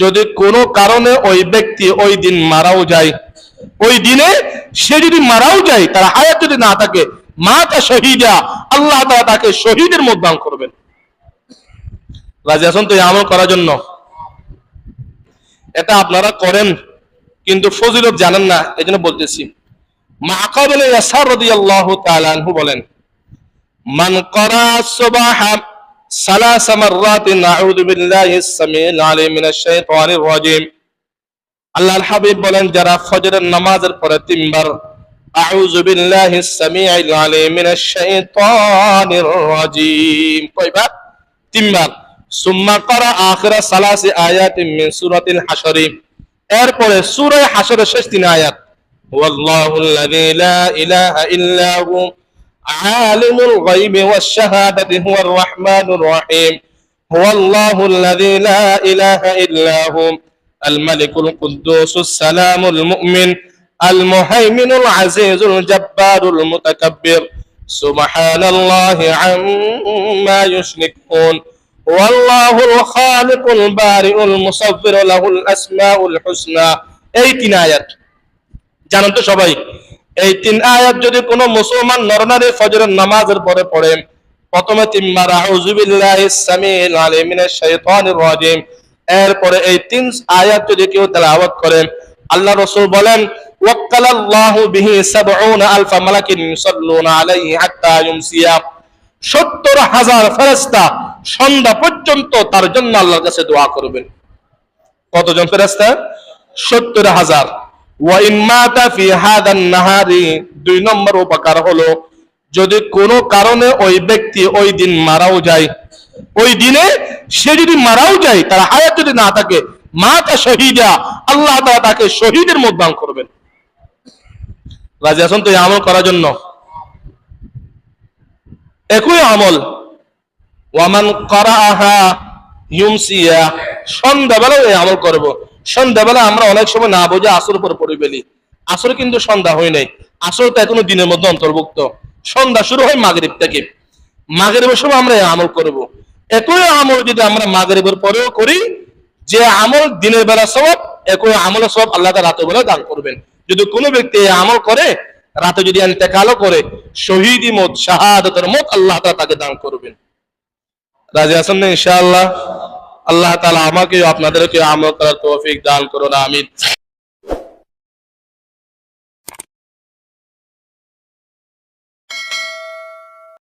যদি কোনো কারণে ওই ব্যক্তি ওই দিন মারাও যায়, ওই দিনে সে যদি মারাও যায়, তার হায়াত যদি না থাকে, মাতা শহীদা, আল্লাহ তাআলা তাকে শহীদের মধ্যে করবেন। রাজি আছেন তো আমল করার জন্য? এটা আপনারা করেন, কিন্তু ফজিলত জানেন না এই জন্য বলতেছি মাকাবলে বলেন, মান করা সুবহা সালাস মাররাতিন আউযু বিল্লাহি সামিল আলিম মিনাশ শাইতানির রাজিম। আল্লাহর হাবিব বলেন, যারা ফজরের নামাজের পরে তিনবার আউযু বিল্লাহি সামিল আলিম মিনাশ শাইতানির রাজিম কয়বার? তিনবার। সুম্মা করা আখিরা সালাসি আয়াতিন মিন সূরাতিল হাশরি। এরপরে সূরা হাশরের শেষ তিন আয়াত। ওয়াল্লাহুল লাযী লা ইলাহা ইল্লা হু আলিমুল গায়বি ওয়াশ শাহাদাতি হুয়ার রাহমানুর রহিম হুয়াল্লাহুল লাযী লা ইলাহা ইল্লা হু الملك القدوس السلام المؤمن المهيمن العزيز الجبار المتكبر سبحان الله عما يشركون والله الخالق البارئ المصور له الاسماء الحسنى এই তিন আয়াত জানেন তো সবাই এই তিন আয়াত যদি কোনো মুসলমান নরনারী ফজরের নামাজের পরে পড়ে, প্রথমে তিনবার আউযু বিল্লাহিস সামিল আলিম মিনাশ শাইতানির রাজিম এরপরে এই তিন আয়াত যদি কেউ তেলাওয়াত করে, আল্লাহ রাসূল বলেন, ওয়াক্কালাল্লাহু বিহি 70 আলফা মালাকিন ইউসাল্লুনা আলাইহি হাত্তা ইউমসিয়া সত্তর হাজার ফেরেস্তা সন্ধ্যা পর্যন্ত তার জন্য আল্লাহর কাছে দোয়া করবেন। কতজন ফেরেস্তা সত্তর হাজার। দুই নম্বর উপকার হলো, যদি কোনো কারণে ওই ব্যক্তি ওই দিন মারাও যায়, ওই দিনে সে যদি মারাও যায়, তার হায়াত যদি না থাকে, মাতা শহীদা, আল্লাহ তাকে শহীদের মধ্যে দান করবেন। রাজি আছেন তো আমল করার জন্য? একই আমল ওয়ামান করাহা ইউমসিয়া, সন্ধ্যাবেলাও এই আমল করব। সন্ধ্যাবেলা আমরা অনেক সময় না বুঝে আসর উপর পড়ে ফেলি আসর কিন্তু সন্ধ্যা হয় নাই। আসর তো এখনও দিনের মধ্যে অন্তর্ভুক্ত। সন্ধ্যা শুরু হয় মাগরিব থেকে। মাগরিবের সময় আমরা আমল করব। একই আমল যদি আমরা মাগরিবের পরেও করি, যে আমল দিনের বেলা সব একই আমল সব আল্লাহ রাতের বেলা দান করবেন। যদি কোনো ব্যক্তি আমল করে, রাতে যদি ইন্তেকালও করে, শহীদি মত, শাহাদাতের মত আল্লাহ তাকে দান করবেন। রাজি আছেন না ইনশাআল্লাহ? আল্লাহ তালা আমাকে আপনাদেরকে আমল করার তৌফিক দান করুন আমিন।